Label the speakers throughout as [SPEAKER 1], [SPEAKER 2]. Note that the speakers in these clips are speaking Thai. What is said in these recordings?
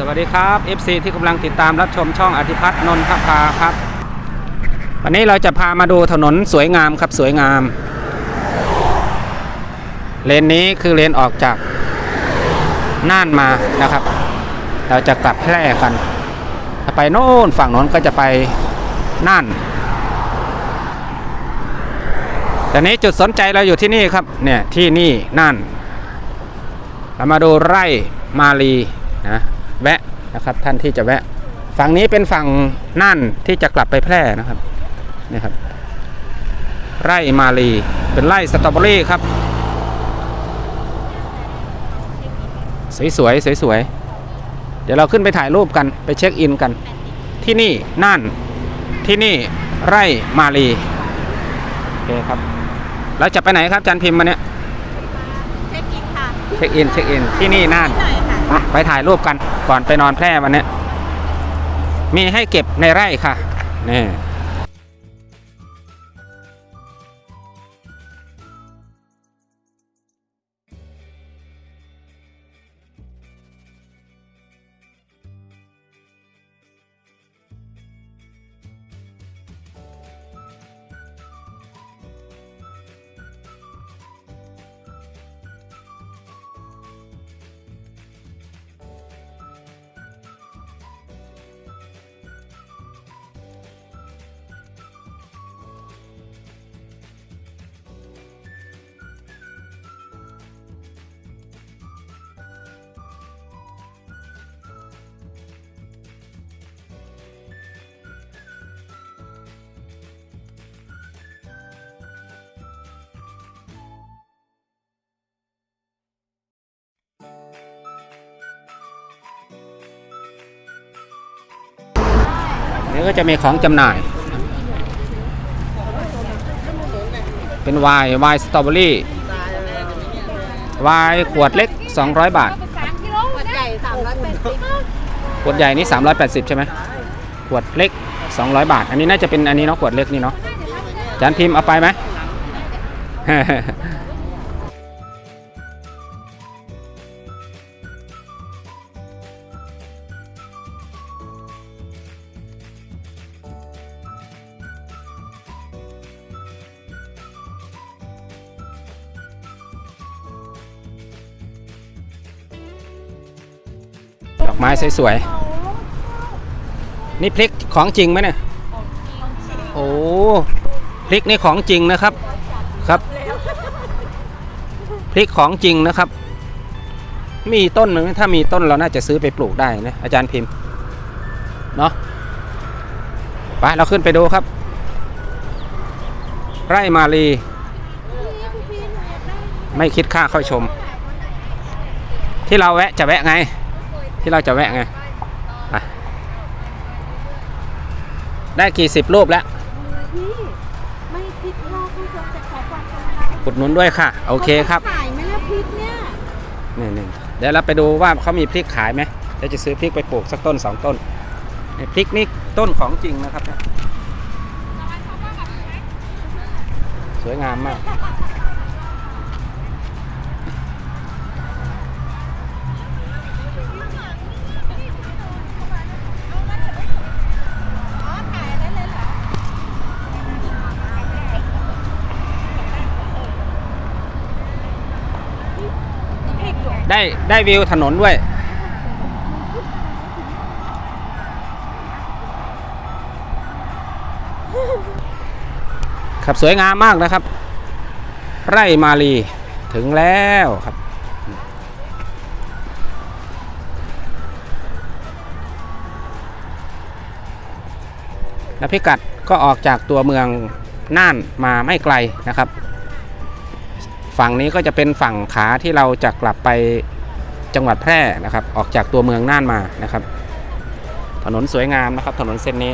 [SPEAKER 1] สวัสดีครับ FC ที่กำลังติดตามรับชมช่องอธิพัฒน์นนทภาครับ วันนี้เราจะพามาดูถนนสวยงามครับสวยงาม เลนนี้คือเลนออกจากน่านมานะครับ เราจะกลับแพร่กันถ้าไปโน่นฝั่งโน้นก็จะไปน่านแต่นี้จุดสนใจเราอยู่ที่นี่ครับเนี่ยที่นี่น่านเรามาดูไร่มาลีนะ แวะนะครับ ท่านที่จะแวะ ฝั่งนี้เป็นฝั่งน่านที่จะกลับไปแพร่นะครับนี่ครับ ไร่มาลีเป็นไร่สตรอเบอรี่ครับ สวยๆสวยๆเดี๋ยวเราขึ้นไปถ่ายรูปกันไปเช็คอินกัน ที่นี่น่านที่นี่ไร่มาลีโอเคครับแล้วจะไปไหนครับจันพิมพ์มาเนี่ย
[SPEAKER 2] เช็คอินค่ะ
[SPEAKER 1] เช็คอินเช็คอินที่นี่น่าน
[SPEAKER 2] หน่อยค่ะ
[SPEAKER 1] ไปถ่ายรูปกันก่อนไปนอนแพร่วันนี้ มีให้เก็บในไร่ค่ะนี่ นี่ก็จะมีของจำหน่าย เป็นไวน์ไวน์สตรอเบอรี่ไวน์ขวดเล็ก 200 บาท
[SPEAKER 2] สามกิโลขวดใหญ่สามร้อยแปดสิบ
[SPEAKER 1] ขวดใหญ่นี่ 380 ใช่ไหมขวดเล็ก 200 บาท อันนี้น่าจะเป็นอันนี้เนาะขวดเล็กนี่เนาะจานพิมพ์เอาไปไหม อกไม้สวยๆ นี่พริกของจริงไหมเนี่ย โอ้ พริกนี่ของจริงนะครับ ครับ พริกของจริงนะครับ มีต้นหนึ่งถ้ามีต้นเราน่าจะซื้อไปปลูกได้นะอาจารย์พิมพ์ เนาะไปเราขึ้นไปดูครับ ไร่มาลีไม่คิดค่าเข้าชม ที่เราแวะจะแวะไง ที่เราจะแวะไงไปได้กี่สิบรูปแล้ว
[SPEAKER 2] พี่ไม่คิดรอบผู้ชมจะขอความกรุณา
[SPEAKER 1] อุดหนุนด้วยค่ะ โอเคครับ
[SPEAKER 2] ขายไหมล่ะพริกเนี่ย
[SPEAKER 1] นี่นี่เดี๋ยวเราไปดูว่าเขามีพริกขายไหมเดี๋ยวจะซื้อพริกไปปลูกสักต้นสองต้นนี่พริกนี่ต้นของจริงนะครับเนี่ยสวยงามมาก
[SPEAKER 2] ได้
[SPEAKER 1] ได้วิวถนนด้วย ครับสวยงามมากนะครับ ไร่มาลีถึงแล้วครับและพิกัดก็ออกจากตัวเมืองน่านมาไม่ไกลนะครับ ฝั่งนี้ก็จะเป็นฝั่งขาที่เราจะกลับไปจังหวัดแพร่นะครับ ออกจากตัวเมืองน่านมานะครับ ถนนสวยงามนะครับ ถนนเส้นนี้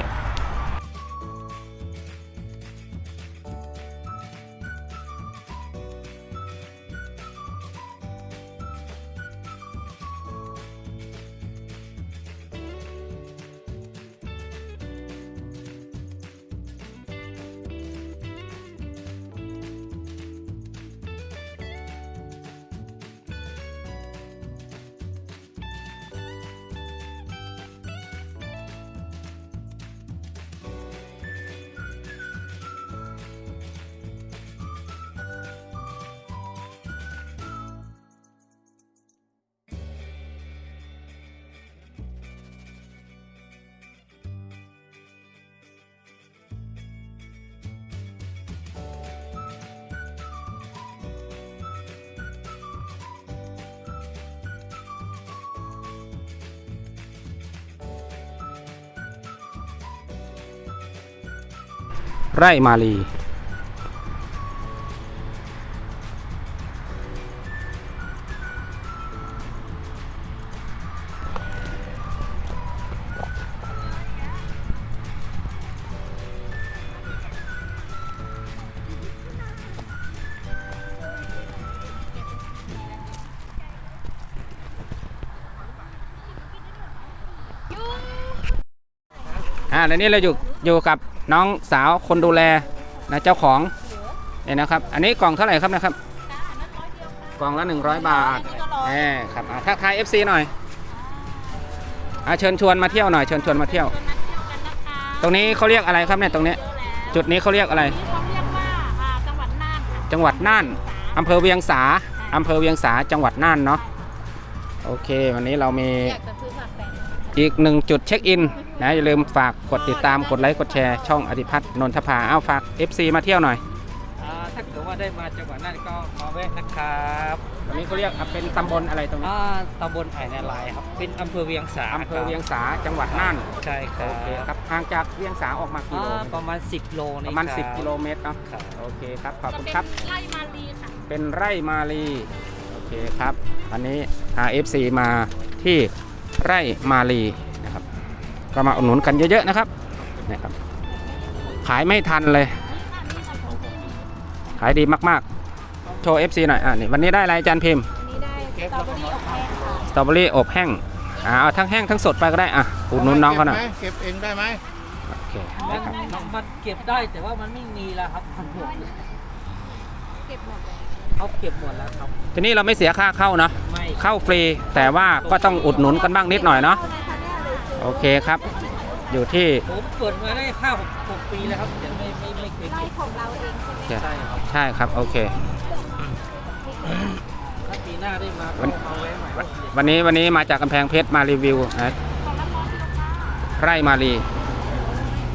[SPEAKER 1] ไร่มาลี อ่าแล้วนี้เราอยู่อยู่กับน้องสาวคนดูแลนะเจ้าของเนี่ยนะครับ อันนี้กล่องเท่าไหร่ครับนะครับ กล่องละ 100 บาทแหมครับอ่าทักทาย FC หน่อยอ่าเชิญชวนมาเที่ยวหน่อยเชิญชวนมาเที่ยว ตรงนี้เขาเรียกอะไรครับเนี่ยตรงเนี้ยจุดนี้เขาเรียกอะไร
[SPEAKER 2] เขาเรียกว่าอ่าจังหวัดน่านค่ะ
[SPEAKER 1] จังหวัดน่านอำเภอเวียงสาอำเภอเวียงสาจังหวัดน่านเนาะโอเค วันนี้เรามี
[SPEAKER 2] อยากจะซื้อผักแปลง
[SPEAKER 1] อีกหนึ่งจุดเช็คอิน นะอย่าลืมฝากกดติดตามกดไลค์กดแชร์ช่องอธิพัฒน์นนทภาเอาฝาก FC มาเที่ยวหน่อย
[SPEAKER 3] อ่าถ้าเกิดว่าได้มาจังหวัดน่านก็มาแวะนะครับ
[SPEAKER 1] ตรงนี้เขาเรียกอะเป็นตำบลอะไรตรงนี้
[SPEAKER 3] อ่าตำบลไผ่นาลายครับ เป็นอำเภอเวียงสา
[SPEAKER 1] อำเภอเวียง
[SPEAKER 3] ครับ
[SPEAKER 1] สาจังหวัดน่าน
[SPEAKER 3] ใช่ครั
[SPEAKER 1] โอบเคครับห่างจากเวียงสาออกมากี่
[SPEAKER 3] อ่า
[SPEAKER 1] โล
[SPEAKER 3] ประมาณ 10 โล
[SPEAKER 1] ป
[SPEAKER 3] นี่
[SPEAKER 1] ระมาณ
[SPEAKER 3] คบ
[SPEAKER 1] 10 กิโลเมตรเนาะ
[SPEAKER 3] ครับ
[SPEAKER 1] โอเคครับขอบ
[SPEAKER 2] จะ
[SPEAKER 1] คุณ
[SPEAKER 2] เป็น
[SPEAKER 1] ครับ
[SPEAKER 2] ไร่มาลีค่ะ
[SPEAKER 1] เป็นไร่มาลีโอเคครับ อันนี้พา FC มาที่ไร่มาลีนะครับ ก็มาอุดหนุนกันเยอะๆนะครับนะครับ ขายไม่ทันเลย ขายดีมากๆ โชว์ FC หน่อยอะนี่วันนี้ได้อะไรอาจารย์พิมพ์
[SPEAKER 2] อันนี้ได้สตรอเบอรี่อบแห้งค่ะ
[SPEAKER 1] สตรอเบอรี่อบแห้งอ่าเอาทั้งแห้งทั้งสดไปก็ได้อะอุดหนุนน้องเขาหน่อย
[SPEAKER 4] เก็บเองได้ไหม
[SPEAKER 1] โอเค
[SPEAKER 3] มั
[SPEAKER 1] นะครับ
[SPEAKER 3] นมันเก็บได้แต่ว่ามันไม่มีแล้วครับมันหมด
[SPEAKER 2] เก็บหมดเลย
[SPEAKER 3] เขาเก็บหมดแล้วครับ
[SPEAKER 1] ทีนี้เราไม่เสียค่าเข้าเนาะ
[SPEAKER 3] ไม่
[SPEAKER 1] เข้าฟรีแต่ว่าก็ต้องอุดหนุนกันบ้างนิดหน่อยเนาะ โอเคครับ อยู่ที่
[SPEAKER 3] ผมเปิดมาได้ห้าหกหกปีแล้วครับแต่ไม่ไม่ไม่เคย
[SPEAKER 2] ไร่
[SPEAKER 3] เก็บ
[SPEAKER 2] ของเราเองใช่ไหม
[SPEAKER 3] ใช่ครับ
[SPEAKER 1] ใช่ครับ โอเค
[SPEAKER 3] ถ้าปีหน้าได้มาก็
[SPEAKER 1] วัน
[SPEAKER 3] มาแวะใหม่ครับ
[SPEAKER 1] วันนี้วันนี้มาจากกำแพงเพชรมารีวิวนะ
[SPEAKER 2] ของละร้อยกิโลค่ะ
[SPEAKER 1] ไร่มารี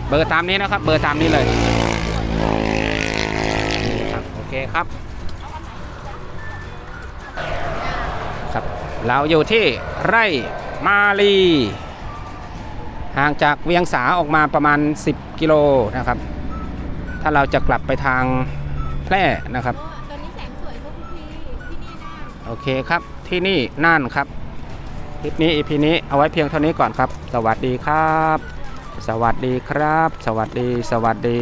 [SPEAKER 1] เบอร์ตามนี้นะครับ เบอร์ตามนี้เลยนี่ครับโอเคครับ ครับ เราอยู่ที่ไร่มาลี ห่างจากเวียงสาออกมาประมาณ 10 กิโลนะครับ ถ้าเราจะกลับไปทางแพร่นะครับ
[SPEAKER 2] โอ้ตัวนี้แสงสวยก็พี่ที่นี่น่าน
[SPEAKER 1] โอเคครับที่นี่น่านครับคลิปนี้อีพีนี้เอาไว้เพียงเท่านี้ก่อนครับ สวัสดีครับ สวัสดีครับ สวัสดีสวัสดี